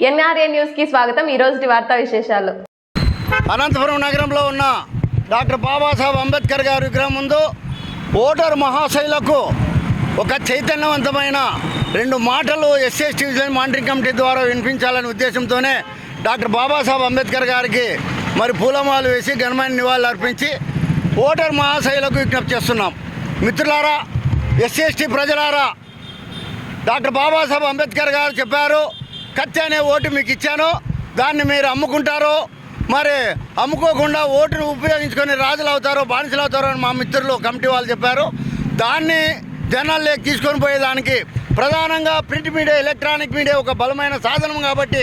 NRA న్యూస్కి స్వాగతం. ఈ రోజు వార్తా విశేషాలు. అనంతపురం నగరంలో ఉన్న డాక్టర్ బాబాసాహెబ్ అంబేద్కర్ గారి విగ్రహం ముందు ఓటర్ మహాశైలకు ఒక చైతన్యవంతమైన రెండు మాటలు ఎస్ఎస్టీ మానిటరింగ్ కమిటీ ద్వారా వినిపించాలనే ఉద్దేశంతోనే డాక్టర్ బాబాసాహెబ్ అంబేద్కర్ గారికి మరి పూలమాలు వేసి ఘనమైన నివాళులు అర్పించి ఓటర్ మహాశైలకు విజ్ఞప్తి చేస్తున్నాం. మిత్రులారా ఎస్సీ ప్రజలారా డాక్టర్ బాబాసాహెబ్ అంబేద్కర్ గారు చెప్పారు కత్తి అనే ఓటు మీకు ఇచ్చాను. దాన్ని మీరు అమ్ముకుంటారో మరి అమ్ముకోకుండా ఓటును ఉపయోగించుకొని రాజులు అవుతారో బానిసలు అవుతారో అని మా మిత్రులు కమిటీ వాళ్ళు చెప్పారు. దాన్ని జనాల్లోకి తీసుకొని పోయేదానికి ప్రధానంగా ప్రింట్ మీడియా ఎలక్ట్రానిక్ మీడియా ఒక బలమైన సాధనం కాబట్టి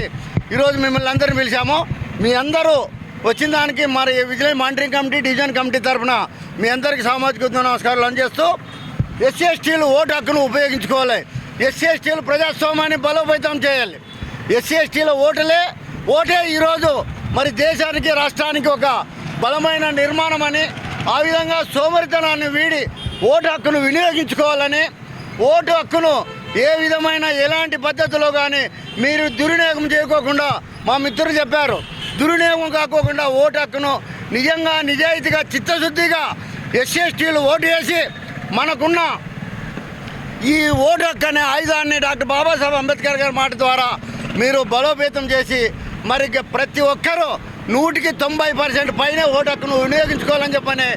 ఈరోజు మిమ్మల్ని అందరిని పిలిచాము. మీ అందరూ వచ్చిన దానికి మరి vigilance monitoring committee division committee తరఫున మీ అందరికీ సామాజిక ఉద్యమ నమస్కారాలు అందజేస్తూ ఎస్సీ ఎస్టీలు ఓటు హక్కును ఉపయోగించుకోవాలి. ఎస్సీ ఎస్టీలు ప్రజాస్వామ్యాన్ని బలోపేతం చేయాలి. ఎస్సీ ఎస్టీల ఓటులే. ఓటే ఈరోజు మరి దేశానికి రాష్ట్రానికి ఒక బలమైన నిర్మాణం అని ఆ విధంగా సోమరితనాన్ని వీడి ఓటు హక్కును వినియోగించుకోవాలని ఓటు హక్కును ఏ విధమైన ఎలాంటి పద్ధతిలో కానీ మీరు దుర్వినియోగం చేయకోకుండా మా మిత్రులు చెప్పారు. దుర్వినియోగం కాకోకుండా ఓటు హక్కును నిజంగా నిజాయితీగా చిత్తశుద్ధిగా ఎస్సీ ఎస్టీలు ఓటు వేసి మనకున్న ఈ ఓటు హక్కు అనే ఆయుధాన్ని డాక్టర్ బాబాసాహెబ్ అంబేద్కర్ గారి మాట ద్వారా మీరు బలోపేతం చేసి మరి ప్రతి ఒక్కరూ నూటికి తొంభై పర్సెంట్ పైనే ఓటు హక్కును వినియోగించుకోవాలని చెప్పని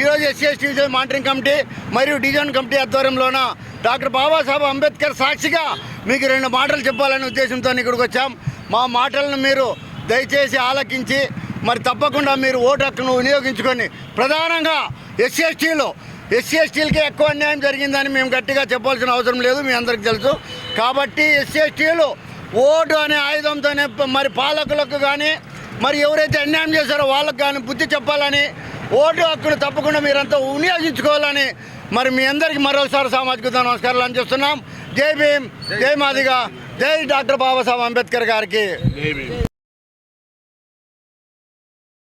ఈరోజు ఎస్సీ ఎస్టీ మానిటరింగ్ కమిటీ మరియు డివిజన్ కమిటీ ఆధ్వర్యంలోన డాక్టర్ బాబాసాహెబ్ అంబేద్కర్ సాక్షిగా మీకు రెండు మాటలు చెప్పాలనే ఉద్దేశంతో ఇక్కడికి వచ్చాం. మా మాటలను మీరు దయచేసి ఆలకించి మరి తప్పకుండా మీరు ఓటు హక్కును వినియోగించుకొని ప్రధానంగా ఎస్సీ ఎస్టీలు ఎస్సీ ఎక్కువ అన్యాయం జరిగిందని మేము గట్టిగా చెప్పాల్సిన అవసరం లేదు మీ అందరికి తెలుసు. కాబట్టి ఎస్సీ ఎస్టీలు ఓటు అనే ఆయుధంతోనే మరి పాలకులకు కానీ మరి ఎవరైతే అన్యాయం చేశారో వాళ్ళకు కానీ బుద్ధి చెప్పాలని ఓటు హక్కును తప్పకుండా మీరంతా వినియోగించుకోవాలని మరి మీ అందరికీ మరోసారి సామాజిక నమస్కారాలు అందిస్తున్నాం. జై భీమ్ జై మాదిగా జై డాక్టర్ బాబాసాహెబ్ అంబేద్కర్ గారికి.